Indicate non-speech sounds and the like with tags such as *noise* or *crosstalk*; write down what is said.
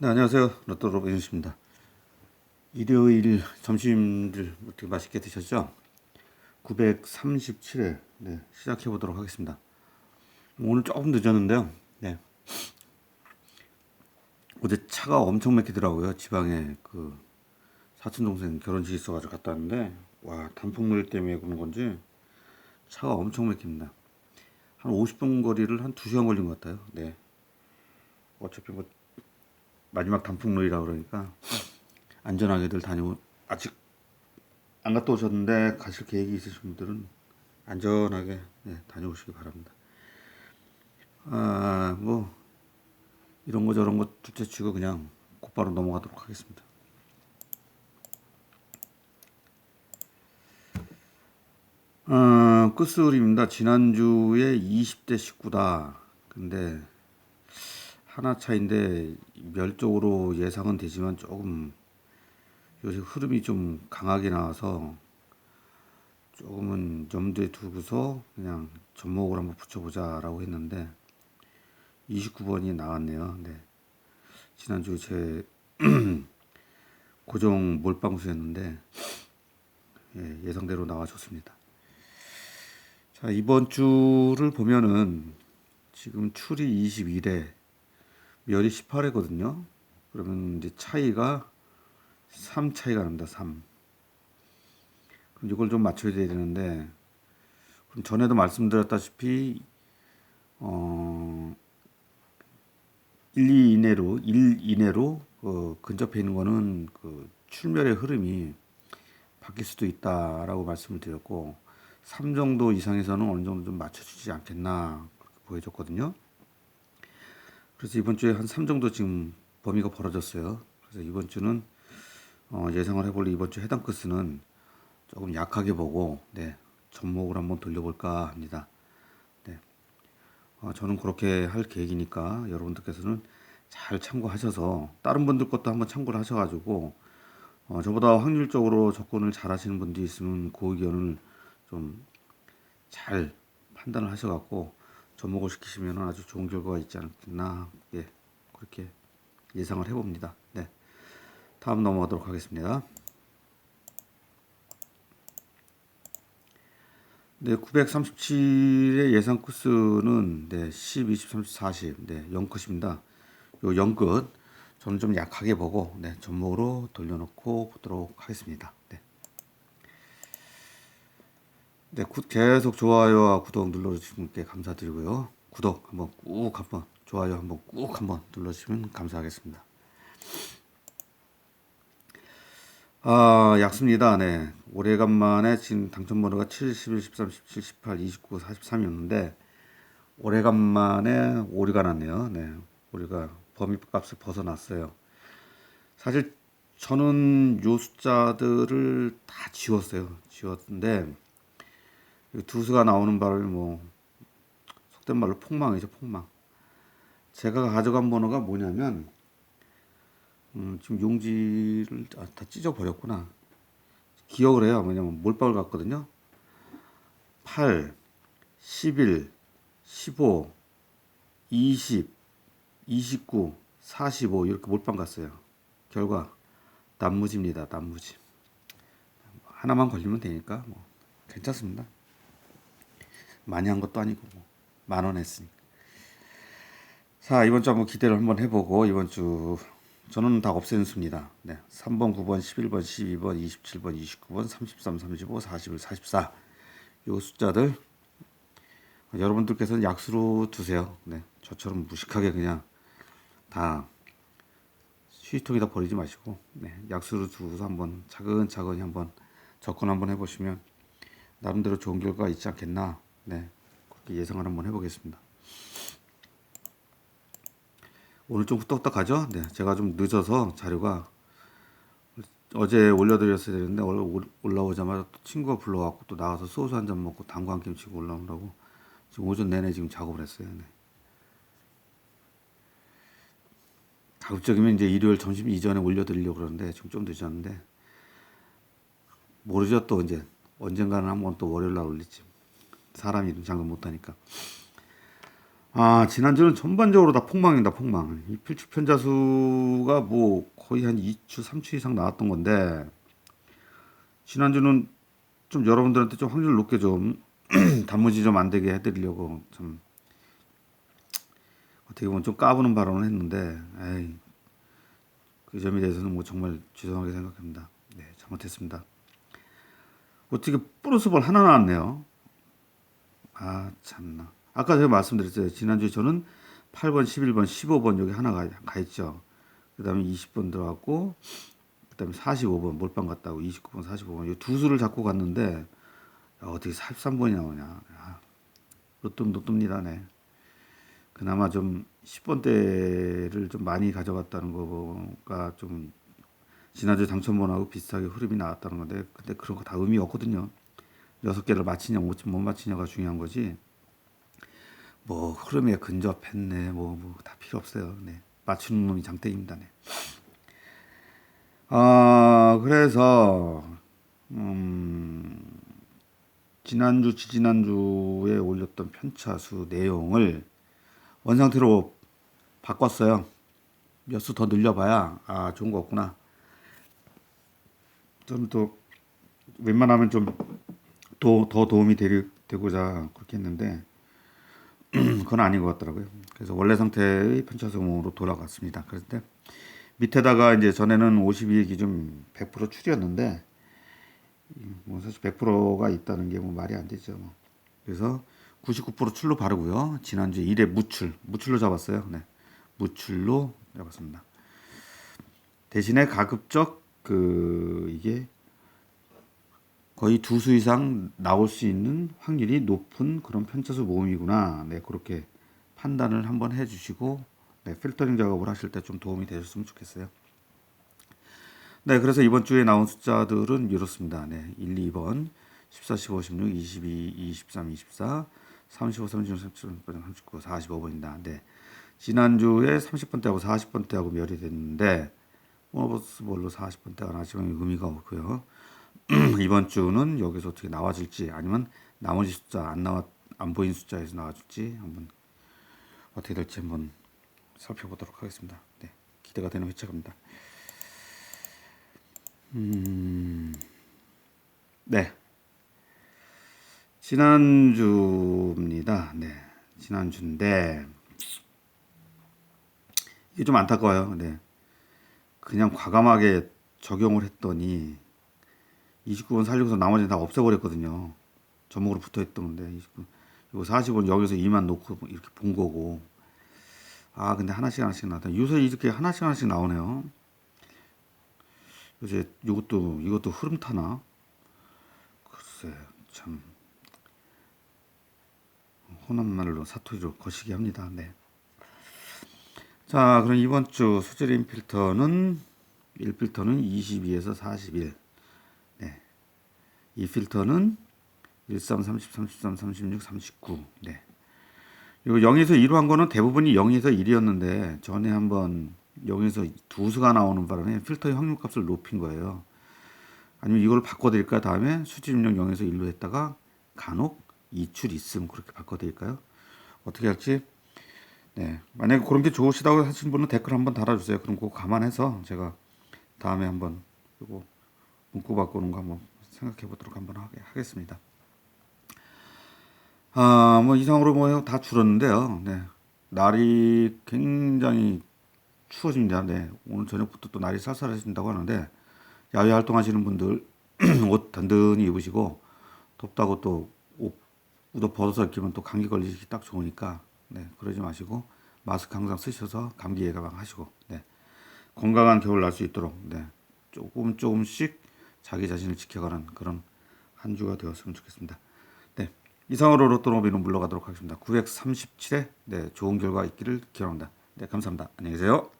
네, 안녕하세요. 로또 로빈입니다. 일요일 점심들 어떻게 맛있게 드셨죠? 937회 네, 시작해 보도록 하겠습니다. 오늘 조금 늦었는데요. 네. 어제 차가 엄청 막히더라고요. 지방에 그 사촌 동생 결혼식 있어가지고 갔다 왔는데 와 단풍물 때문에 그런 건지 차가 엄청 막힙니다. 한 50분 거리를 한 2시간 걸린 것 같아요. 네. 어차피 뭐 마지막 단풍놀이라 그러니까 안전하게들 다녀 아직 안 갔다 오셨는데 가실 계획이 있으신 분들은 안전하게 네, 다녀오시기 바랍니다. 아 뭐 이런 거 저런 거 둘째치고 그냥 곧바로 넘어가도록 하겠습니다. 어, 끝술입니다. 지난주에 20대 19다. 근데 하나 차인데 멸적으로 예상은 되지만 조금 요새 흐름이 좀 강하게 나와서 조금은 염두에 두고서 그냥 접목을 한번 붙여보자 라고 했는데 29번이 나왔네요. 네. 지난주 제 *clears throat* 고정 몰빵수였는데 예, 예상대로 나와줬습니다. 자 이번 주를 보면은 지금 출이 21회 열이 18회거든요. 그러면 이제 차이가 3 차이가 납니다. 3. 그럼 이걸 좀 맞춰야 되는데 그럼 전에도 말씀드렸다시피 어 1, 2 이내로 1 이내로 그 근접해 있는 거는 그 출멸의 흐름이 바뀔 수도 있다라고 말씀을 드렸고 3 정도 이상에서는 어느 정도 좀 맞춰주지 않겠나 그렇게 보여졌거든요. 그래서 이번 주에 한 3 정도 지금 범위가 벌어졌어요. 그래서 이번 주는 어, 예상을 해볼래 이번 주 해당 코스는 조금 약하게 보고 네, 접목을 한번 돌려볼까 합니다. 네. 어, 저는 그렇게 할 계획이니까 여러분들께서는 잘 참고하셔서 다른 분들 것도 한번 참고를 하셔가지고 어, 저보다 확률적으로 접근을 잘 하시는 분들이 있으면 그 의견을 좀 잘 판단을 하셔갖고 접목을 시키시면 아주 좋은 결과가 있지 않겠나 예 그렇게 예상을 해봅니다. 네 다음 넘어가도록 하겠습니다. 네 937의 예상 코스는 네 10, 20, 30, 40 네 0컷입니다. 요 0컷 저는 좀 약하게 보고 네 접목으로 돌려놓고 보도록 하겠습니다. 네. 계속 좋아요와 구독 눌러주신 분께 감사드리고요. 구독 한번 꾹 한번 좋아요 한번 꾹 한번 눌러주시면 감사하겠습니다. 아, 약습니다. 네. 오래간만에 지금 당첨번호가 7, 11, 13, 17, 18, 29, 43이었는데 오래간만에 오류가 났네요. 네. 우리가 범위값을 벗어났어요. 사실 저는 요 숫자들을 다 지웠어요. 지웠는데 두 수가 나오는 바를 뭐 속된 말로 폭망이죠 폭망. 제가 가져간 번호가 뭐냐면 음, 지금 용지를 아, 다 찢어 버렸구나. 기억을 해요. 왜냐면 몰빵을 갔거든요. 8, 11, 15, 20, 29, 45 이렇게 몰빵 갔어요. 결과 단무지입니다. 단무지. 하나만 걸리면 되니까 뭐 괜찮습니다. 많이 한 것도 아니고 뭐만원 했으니까. 자 이번 주 한번 기대를 한번 해보고 이번 주 저는 다 없애는 수입니다. 네, 3번, 9번, 11번, 12번, 27번, 29번, 33, 35, 41, 44. 요 숫자들 여러분들께서는 약수로 두세요. 네, 저처럼 무식하게 그냥 다 휴지통에다 버리지 마시고 네, 약수로 두고서 한번 차근차근히 한번 접근 한번 해보시면 나름대로 좋은 결과가 있지 않겠나 네, 그렇게 예상을 한번 해보겠습니다. 오늘 좀 후딱후딱하죠? 네, 제가 좀 늦어서 자료가 어제 올려드렸어야 되는데 올라오자마자 또 친구가 불러갖고 또 나가서 소주 한 잔 먹고 당구 한 게임 치고 올라오라고 지금 오전 내내 지금 작업을 했어요. 네. 가급적이면 이제 일요일 점심 이전에 올려드리려고 그러는데 지금 좀 늦었는데 모르죠 또 이제 언젠가는 한번 또 월요일 날 올릴지 사람이 일은 장담 못하니까 아, 지난주는 전반적으로 다 폭망입니다, 폭망. 이 필출 편자수가 뭐 거의 한 2추, 3추 이상 나왔던 건데, 지난주는 좀 여러분들한테 좀 확률 높게 좀 *clears throat* 단무지 좀 안 되게 해드리려고 좀 어떻게 보면 좀 까부는 발언을 했는데, 에이, 그 점에 대해서는 뭐 정말 죄송하게 생각합니다. 네, 잘못했습니다. 어떻게 플러스 볼 하나 나왔네요. 아, 참나. 아까 제가 말씀드렸어요. 지난주에 저는 8번, 11번, 15번 여기 하나 가, 가 있죠. 그 다음에 20번 들어갔고, 그 다음에 45번 몰빵 갔다고 29번, 45번. 이 두 수를 잡고 갔는데, 야, 어떻게 43번이 나오냐. 야, 로또, 로또입니다, 네. 그나마 좀 10번대를 좀 많이 가져갔다는 거가 좀 지난주 당첨번하고 비슷하게 흐름이 나왔다는 건데, 근데 그런 거 다 의미 없거든요. 여섯 개를 맞히냐, 못 맞히냐가 중요한 거지. 뭐 흐름에 근접했네 뭐 뭐다 필요 없어요. 네. 맞추는 놈이 장땡입니다. 네. 아 그래서 음, 지난주 지지난주에 올렸던 편차수 내용을 원상태로 바꿨어요. 몇 수 더 늘려봐야 아 좋은 거 없구나. 좀또 웬만하면 좀 더 더 도움이 되리, 되고자 그렇게 했는데 *clears throat* 그건 아닌 것 같더라고요. 그래서 원래 상태의 편차소모로 돌아갔습니다. 때 밑에다가 이제 전에는 52의 기준 100% 출이었는데 뭐 사실 100%가 있다는 게 뭐 말이 안 되죠. 뭐. 그래서 99% 출로 바르고요. 지난주에 1회 무출, 무출로 잡았어요. 네. 무출로 잡았습니다. 대신에 가급적 그 이게 거의 두 수 이상 나올 수 있는 확률이 높은 그런 편차수 모음이구나. 네, 그렇게 판단을 한번 해주시고 네, 필터링 작업을 하실 때 좀 도움이 되셨으면 좋겠어요. 네, 그래서 이번 주에 나온 숫자들은 이렇습니다. 네, 1, 2번, 14, 15, 16, 22, 23, 24, 35, 36, 37, 39, 45번입니다. 네, 지난주에 30번대하고 40번대하고 멸이 됐는데 보너스볼로 40번대가 나지만 의미가 없고요. *clears throat* 이번 주는 여기서 어떻게 나와줄지 아니면 나머지 숫자 안 나와 안 보인 숫자에서 나와줄지 한번 어떻게 될지 한번 살펴보도록 하겠습니다. 네, 기대가 되는 회차입니다. 음, 네, 지난주입니다. 네, 지난주인데 이게 좀 안타까워요. 네, 그냥 과감하게 적용을 했더니 29번 살리고서 나머지는 다 없애버렸거든요. 전목으로 붙어 있던 건데 29, 이거 40원 여기서 2만 놓고 이렇게 본 거고 아 근데 하나씩 하나씩 나왔다. 요새 이렇게 하나씩 하나씩 나오네요. 요새 이것도 이것도 흐름 타나? 글쎄 참 호남말로 사투리로 거시기 합니다. 네. 자 그럼 이번 주 수제림 필터는 1필터는 22에서 41 이 필터는 13, 30, 33, 36, 39. 네. 이거 0에서 1로 한 거는 대부분이 0에서 1이었는데 전에 한번 0에서 두 수가 나오는 바람에 필터의 확률 값을 높인 거예요. 아니면 이걸 바꿔드릴까 다음에 입력 0에서 1로 했다가 간혹 2출 있음 그렇게 바꿔드릴까요? 어떻게 할지 네 만약에 그런 게 좋으시다고 하신 분은 댓글 한번 달아주세요. 그럼 그거 감안해서 제가 다음에 한번 이거 문구 바꾸는 거 한번 생각해 보도록 한번 하겠습니다. 아, 뭐 이상으로 뭐 다 줄었는데요. 네. 날이 굉장히 추워집니다. 네. 오늘 저녁부터 또 날이 쌀쌀해진다고 하는데 야외 활동하시는 분들 *clears throat* 옷 든든히 입으시고 덥다고 또 옷 우도 벗어서 입으면 또 감기 걸리기 딱 좋으니까 네. 그러지 마시고 마스크 항상 쓰셔서 감기 예방하시고 네. 건강한 겨울 날 수 있도록 네. 조금 조금씩 자기 자신을 지켜가는 그런 한 주가 되었으면 좋겠습니다. 네. 이상으로 로또 로비는 물러가도록 하겠습니다. 937회 네, 좋은 결과 있기를 기원합니다. 네, 감사합니다. 안녕히 계세요.